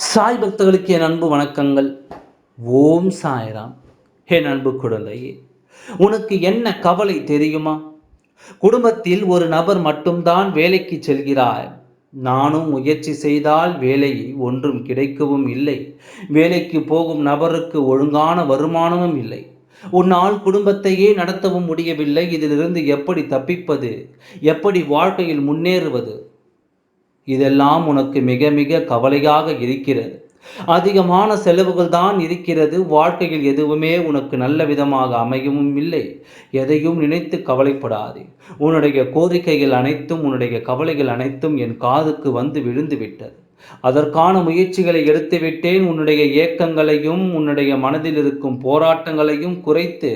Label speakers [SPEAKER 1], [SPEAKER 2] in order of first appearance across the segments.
[SPEAKER 1] சாய் பக்தர்களுக்கு என் அன்பு வணக்கங்கள். ஓம் சாய்ராம். என் அன்பு குழந்தையே உனக்கு என்ன கவலை தெரியுமா? குடும்பத்தில் ஒரு நபர் மட்டும்தான் வேலைக்கு செல்கிறார். நானும் முயற்சி செய்தால் வேலை ஒன்றும் கிடைக்கவும் இல்லை. வேலைக்கு போகும் நபருக்கு ஒழுங்கான வருமானமும் இல்லை. உன்னால் குடும்பத்தையே நடத்தவும் முடியவில்லை. இதிலிருந்து எப்படி தப்பிப்பது? எப்படி வாழ்க்கையில் முன்னேறுவது? இதெல்லாம் உனக்கு மிக மிக கவலையாக இருக்கிறது. அதிகமான செலவுகள் தான் இருக்கிறது. வாழ்க்கையில் எதுவுமே உனக்கு நல்ல விதமாக அமையவும் இல்லை. எதையும் நினைத்து கவலைப்படாதே. உன்னுடைய கோரிக்கைகள் அனைத்தும் உன்னுடைய கவலைகள் அனைத்தும் என் காதுக்கு வந்து விழுந்து விட்டது அதற்கான முயற்சிகளை எடுத்துவிட்டேன். உன்னுடைய ஏக்கங்களையும் உன்னுடைய மனதில் இருக்கும் போராட்டங்களையும் குறைத்து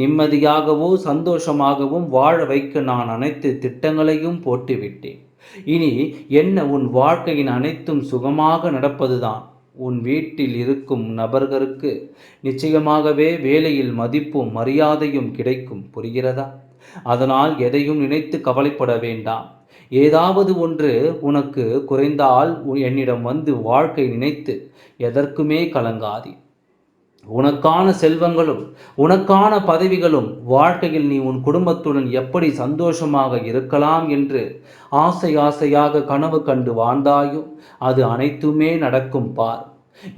[SPEAKER 1] நிம்மதியாகவோ சந்தோஷமாகவும் வாழ வைக்க நான் அனைத்து திட்டங்களையும் போட்டுவிட்டேன். இனி என்ன உன் வாழ்க்கையின் அனைத்தும் சுகமாக நடப்பதுதான். உன் வீட்டில் இருக்கும் நபர்களுக்கு நிச்சயமாகவே வேலையில் மதிப்பும் மரியாதையும் கிடைக்கும். புரிகிறதா? அதனால் எதையும் நினைத்து கவலைப்பட வேண்டாம். ஏதாவது ஒன்று உனக்கு குறைந்தால் என்னிடம் வந்து வாழ்க்கை நினைத்து எதற்குமே கலங்காதி. உனக்கான செல்வங்களும் உனக்கான பதவிகளும் வாழ்க்கையில் நீ உன் குடும்பத்துடன் எப்படி சந்தோஷமாக இருக்கலாம் என்று ஆசை ஆசையாக கனவு கண்டு வாழ்ந்தாயோ அது அனைத்துமே நடக்கும் பார்.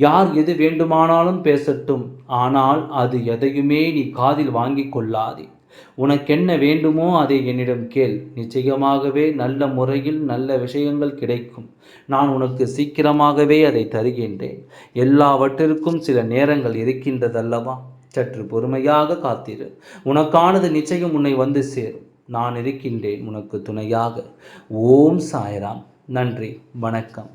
[SPEAKER 1] யார் எது வேண்டுமானாலும் பேசட்டும் ஆனால் அது எதையுமே நீ காதில் வாங்கிக் கொள்ளாதே. உனக்கென்ன வேண்டுமோ அதை என்னிடம் கேள். நிச்சயமாகவே நல்ல முறையில் நல்ல விஷயங்கள் கிடைக்கும். நான் உனக்கு சீக்கிரமாகவே அதை தருகின்றேன். எல்லாவற்றிற்கும் சில நேரங்கள் இருக்கின்றதல்லவா? சற்று பொறுமையாக காத்திரு. உனக்கானது நிச்சயம் உன்னை வந்து சேரும். நான் இருக்கின்றேன் உனக்கு துணையாக. ஓம் சாய்ராம். நன்றி. வணக்கம்.